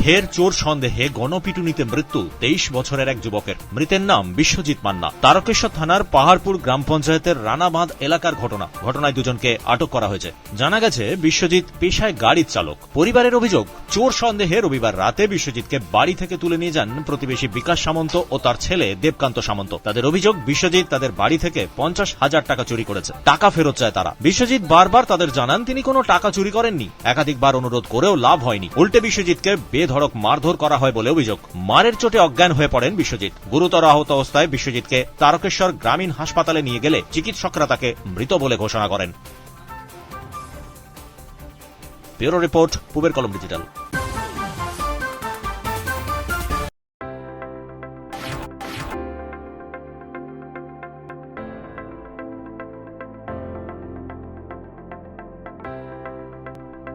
ফের চোর সন্দেহে গণপিটুনিতে মৃত্যু, তেইশ বছরের এক যুবকের। মৃতের নাম বিশ্বজিৎ মান্না। তারকেশ্বর থানার পাহাড়পুর গ্রাম পঞ্চায়েতের রানাবাঁধ এলাকার ঘটনা। ঘটনায় দুজনকে আটক করা হয়েছে। জানা গেছে, বিশ্বজিৎ পেশায় গাড়ির চালক। পরিবারের অভিযোগ, চোর সন্দেহে রবিবার রাতে বিশ্বজিৎকে বাড়ি থেকে তুলে নিয়ে যান প্রতিবেশী বিকাশ সামন্ত ও তার ছেলে দেবকান্ত সামন্ত। তাদের অভিযোগ, বিশ্বজিৎ তাদের বাড়ি থেকে পঞ্চাশ হাজার টাকা চুরি করেছে। টাকা ফেরত চায় তারা। বিশ্বজিৎ বারবার তাদের জানান, তিনি কোনো টাকা চুরি করেননি। একাধিকবার অনুরোধ করেও লাভ হয়নি। উল্টে বিশ্বজিৎকে বেধড়ক মারধর করা হয় বলে অভিযোগ। মারের চোটে অজ্ঞান হয়ে পড়েন বিশ্বজিৎ। গুরুতর আহত অবস্থায় বিশ্বজিৎকে তারকেশ্বর গ্রামীণ হাসপাতালে নিয়ে গেলে চিকিৎসকরা তাকে মৃত বলে ঘোষণা করেন। ব্যুরো রিপোর্ট, পুবের কলম ডিজিটাল।